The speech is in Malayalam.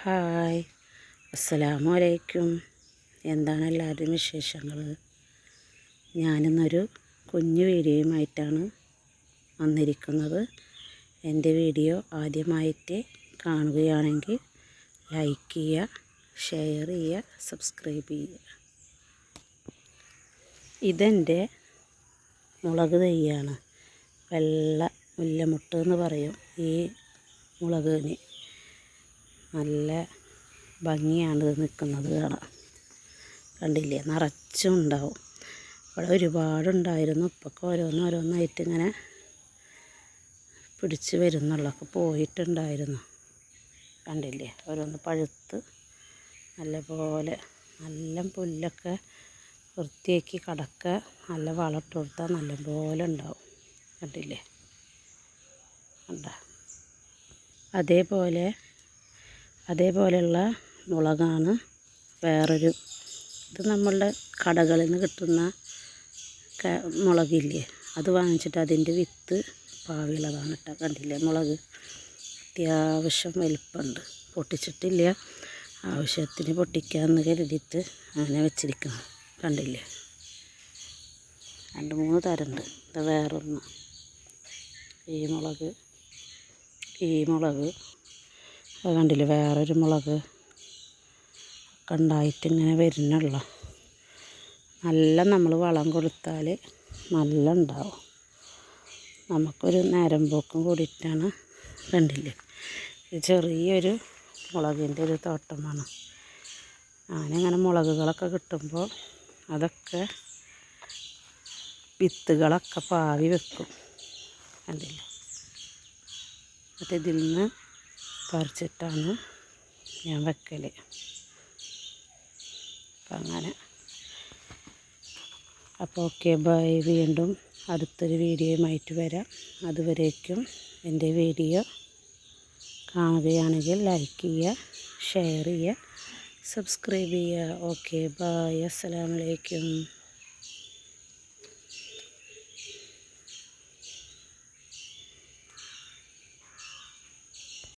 ഹായ്. അസ്സലാമു അലൈക്കും എന്താണ് എല്ലാവരുടെയും വിശേഷങ്ങൾ ഞാനിന്നൊരു കുഞ്ഞു വീഡിയോയുമായിട്ടാണ് വന്നിരിക്കുന്നത്. എന്റെ വീഡിയോ ആദ്യമായിട്ട് കാണുകയാണെങ്കിൽ ലൈക്ക് ചെയ്യുക ഷെയർ ചെയ്യുക സബ്സ്ക്രൈബ് ചെയ്യുക. ഇതെന്റെ മുളക് തൈയാണ് വെള്ള മുല്ലമുട്ട് എന്ന് പറയും ഈ മുളകിന് നല്ല ഭംഗിയാണ് ഇത് നിൽക്കുന്നത് കാണാൻ. കണ്ടില്ലേ? നിറച്ചും ഉണ്ടാവും. ഇവിടെ ഒരുപാടുണ്ടായിരുന്നു. ഇപ്പൊക്കെ ഓരോന്ന് ഓരോന്നായിട്ട് ഇങ്ങനെ പിടിച്ച് വരുന്നുള്ളൊക്കെ പോയിട്ടുണ്ടായിരുന്നു. കണ്ടില്ലേ? ഓരോന്ന് പഴുത്ത് നല്ലപോലെ നല്ല പുല്ലൊക്കെ വൃത്തിയാക്കി കടക്ക നല്ല വളമിട്ട് കൊടുത്താൽ നല്ലപോലെ ഉണ്ടാവും. കണ്ടില്ലേ? കണ്ട? അതേപോലെ അതേപോലെയുള്ള മുളകാണ് വേറൊരു ഇത് നമ്മളുടെ കടകളിൽ നിന്ന് കിട്ടുന്ന മുളകില്ലേ അത് വാങ്ങിച്ചിട്ട് അതിന്റെ വിത്ത് പാവിയുള്ളതാണ് കേട്ടോ. കണ്ടില്ലേ? മുളക് അത്യാവശ്യം വലിപ്പമുണ്ട്. പൊട്ടിച്ചിട്ടില്ല. ആവശ്യത്തിന് പൊട്ടിക്കാമെന്ന് കരുതിയിട്ട് അങ്ങനെ വെച്ചിരിക്കണം കണ്ടില്ലേ? രണ്ട് മൂന്ന് തരമുണ്ട്. ഇത് വേറൊന്ന്. ഈ മുളക് ഈ മുളക് അത് കണ്ടില്ലേ? വേറൊരു മുളക് ഒക്കെ ഉണ്ടായിട്ട് ഇങ്ങനെ വരുന്നുള്ള. നല്ല നമ്മൾ വളം കൊടുത്താൽ നല്ല ഉണ്ടാവും നമുക്കൊരു നേരം പോക്കും കൂടിയിട്ടാണ് കണ്ടില്ലേ? ഇത് ചെറിയൊരു മുളകിന്റെ ഒരു തോട്ടമാണ്. ഞാനിങ്ങനെ മുളകുകളൊക്കെ കിട്ടുമ്പോൾ അതൊക്കെ വിത്തുകളൊക്കെ പാവി വെക്കും. കണ്ടില്ലേ? എന്നിട്ട് ഇതിൽ നിന്ന് പറിച്ചിട്ടാണ് ഞാൻ വെക്കൽ അപ്പം അങ്ങനെ. അപ്പോൾ ഓക്കെ ബൈ. വീണ്ടും അടുത്തൊരു വീഡിയോയുമായിട്ട് വരാം. അതുവരേക്കും എന്റെ വീഡിയോ കാണുകയാണെങ്കിൽ ലൈക്ക് ചെയ്യുക ഷെയർ ചെയ്യുക സബ്സ്ക്രൈബ് ചെയ്യുക. Okay bye. അസ്സലാമലൈക്കും